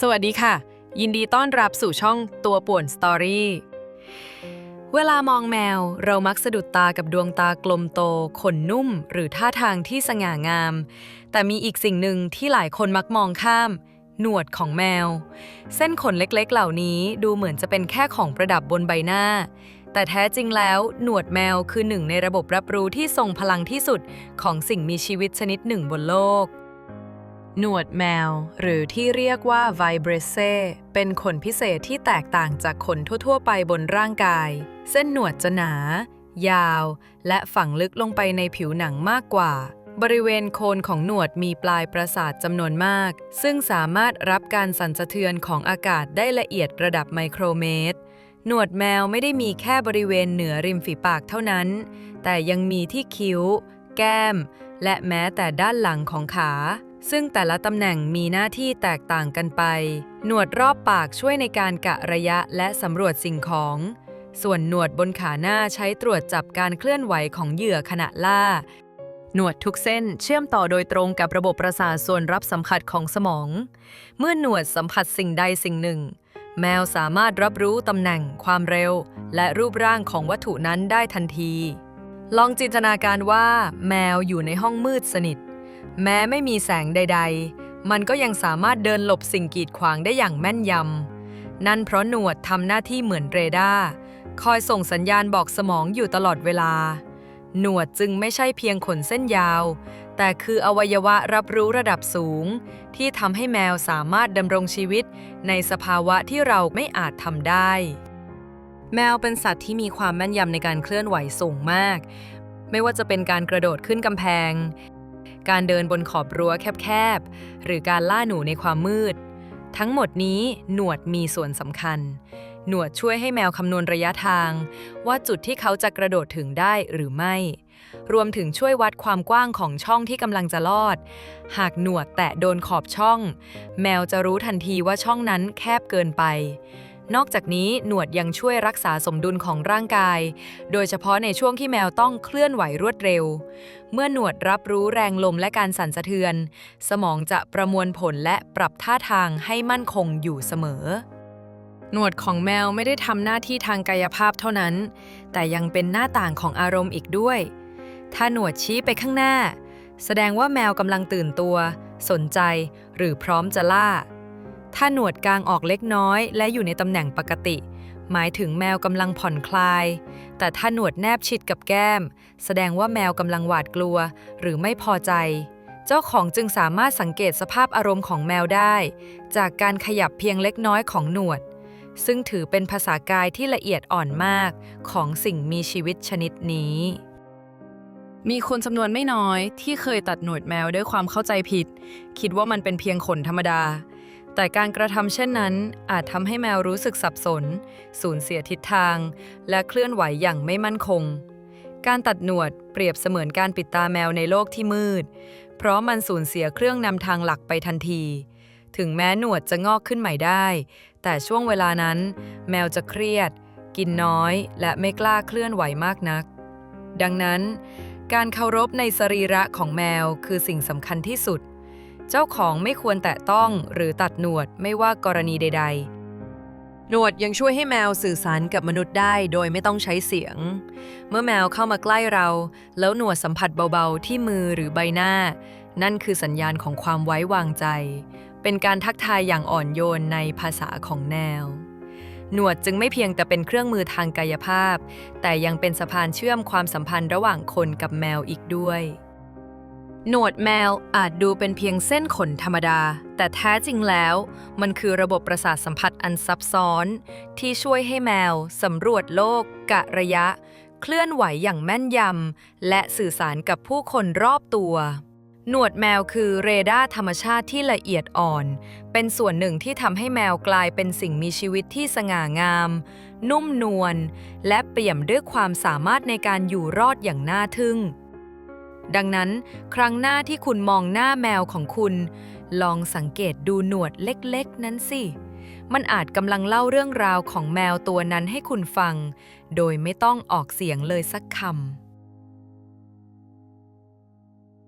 สวัสดีค่ะ ยินดีต้อนรับสู่ช่องตัวป่วนสตอรี่ เวลามองแมวเรามักสะดุดตากับดวงตากลมโต ขนนุ่ม หรือท่าทางที่สง่างาม แต่มีอีกสิ่งหนึ่งที่หลายคนมักมองข้าม หนวดของแมว เส้นขนเล็กๆ เหล่านี้ดูเหมือนจะเป็นแค่ของประดับบนใบหน้า แต่แท้จริงแล้ว หนวดแมวคือหนึ่งในระบบรับรู้ที่ทรงพลังที่สุดของสิ่งมีชีวิตชนิดหนึ่งบนโลก หนวดแมว หรือที่เรียกว่า v i b r a c e เป็นขนพิเศษที่แตกต่างจากขนทั่ว ๆ ไปบนร่างกาย เส้นหนวดจะหนา ยาว และฝังลึกลงไปในผิวหนังมากกว่า บริเวณโคนของหนวดมีปลายประสาทจำนวนมาก ซึ่งสามารถรับการสั่นสะเทือนของอากาศได้ละเอียดระดับไมโครเมตร หนวดแมวไม่ได้มีแค่บริเวณเหนือริมฝีปากเท่านั้น แต่ยังมีที่คิ้ว แก้ม และแม้แต่ด้านหลังของขา ซึ่งแต่ละตำแหน่งมีหน้าที่แตกต่างกันไป หนวดรอบปากช่วยในการกะระยะและสำรวจสิ่งของ ส่วนหนวดบนขาหน้าใช้ตรวจจับการเคลื่อนไหวของเหยื่อขณะล่า หนวดทุกเส้นเชื่อมต่อโดยตรงกับระบบประสาทส่วนรับสัมผัสของสมอง เมื่อหนวดสัมผัสสิ่งใดสิ่งหนึ่ง แมวสามารถรับรู้ตำแหน่ง ความเร็ว และรูปร่างของวัตถุนั้นได้ทันที ลองจินตนาการว่า แมวอยู่ในห้องมืดสนิท แม้ไม่มีแสงใด ๆ มันก็ยังสามารถเดินหลบสิ่งกีดขวางได้อย่างแม่นยำ นั่นเพราะหนวดทำหน้าที่เหมือนเรดาร์คอยส่งสัญญาณบอกสมองอยู่ตลอดเวลา หนวดจึงไม่ใช่เพียงขนเส้นยาว แต่คืออวัยวะรับรู้ระดับสูง ที่ทำให้แมวสามารถดำรงชีวิต ในสภาวะที่เราไม่อาจทำได้ แมวเป็นสัตว์ที่มีความแม่นยำในการเคลื่อนไหวสูงมาก ไม่ว่าจะเป็นการกระโดดขึ้นกำแพง การเดินบนขอบรั้วแคบๆ หรือการล่าหนูในความมืด ทั้งหมดนี้หนวดมีส่วนสำคัญ หนวดช่วยให้แมวคำนวณระยะทาง ว่าจุดที่เขาจะกระโดดถึงได้หรือไม่ รวมถึงช่วยวัดความกว้างของช่องที่กำลังจะลอด หากหนวดแตะโดนขอบช่อง แมวจะรู้ทันทีว่าช่องนั้นแคบเกินไป นอกจากนี้หนวดยังช่วยรักษาสมดุลของร่างกาย โดยเฉพาะในช่วงที่แมวต้องเคลื่อนไหวรวดเร็ว เมื่อหนวดรับรู้แรงลมและการสั่นสะเทือน สมองจะประมวลผลและปรับท่าทางให้มั่นคงอยู่เสมอ หนวดของแมวไม่ได้ทำหน้าที่ทางกายภาพเท่านั้น แต่ยังเป็นหน้าต่างของอารมณ์อีกด้วย ถ้าหนวดชี้ไปข้างหน้า แสดงว่าแมวกำลังตื่นตัว สนใจ หรือพร้อมจะล่า ถ้าหนวดกลางออกเล็กน้อยและอยู่ในตำแหน่งปกติ หมายถึงแมวกำลังผ่อนคลาย แต่ถ้าหนวดแนบชิดกับแก้ม แสดงว่าแมวกำลังหวาดกลัว หรือไม่พอใจ เจ้าของจึงสามารถสังเกตสภาพอารมณ์ของแมวได้ จากการขยับเพียงเล็กน้อยของหนวด ซึ่งถือเป็นภาษากายที่ละเอียดอ่อนมากของสิ่งมีชีวิตชนิดนี้มีคนจำนวนไม่น้อยที่เคยตัดหนวดแมวด้วยความเข้าใจผิด คิดว่ามันเป็นเพียงขนธรรมดา แต่การกระทำเช่นนั้นอาจทำให้แมวรู้สึกสับสน สูญเสียทิศทาง และเคลื่อนไหวอย่างไม่มั่นคง การตัดหนวดเปรียบเสมือนการปิดตาแมวในโลกที่มืด เพราะมันสูญเสียเครื่องนำทางหลักไปทันที ถึงแม้หนวดจะงอกขึ้นใหม่ได้ แต่ช่วงเวลานั้น แมวจะเครียด กินน้อย และไม่กล้าเคลื่อนไหวมากนัก ดังนั้น การเคารพในสรีระของแมวคือสิ่งสำคัญที่สุด เจ้าของไม่ควรแตะต้องหรือตัดหนวดไม่ว่ากรณีใด ๆ หนวดยังช่วยให้แมวสื่อสารกับมนุษย์ได้โดยไม่ต้องใช้เสียง เมื่อแมวเข้ามาใกล้เรา แล้วหนวดสัมผัสเบาๆ ที่มือหรือใบหน้า นั่นคือสัญญาณของความไว้วางใจ เป็นการทักทายอย่างอ่อนโยนในภาษาของแนว หนวดจึงไม่เพียงแต่เป็นเครื่องมือทางกายภาพ แต่ยังเป็นสะพานเชื่อมความสัมพันธ์ระหว่างคนกับแมวอีกด้วย หนวดแมวอาจดูเป็นเพียงเส้นขนธรรมดา แต่แท้จริงแล้ว มันคือระบบประสาทสัมผัสอันซับซ้อน ที่ช่วยให้แมวสำรวจโลก กะระยะ เคลื่อนไหวอย่างแม่นยำ และสื่อสารกับผู้คนรอบตัว หนวดแมวคือเรดาร์ธรรมชาติที่ละเอียดอ่อน เป็นส่วนหนึ่งที่ทำให้แมวกลายเป็นสิ่งมีชีวิตที่สง่างาม นุ่มนวลและเปี่ยมด้วยความสามารถในการอยู่รอดอย่างน่าทึ่ง ดังนั้นครั้งหน้าที่คุณมองหน้าแมวของคุณ ลองสังเกตดูหนวดเล็กๆ นั้นสิ มันอาจกำลังเล่าเรื่องราวของแมวตัวนั้นให้คุณฟัง โดยไม่ต้องออกเสียงเลยสักคำ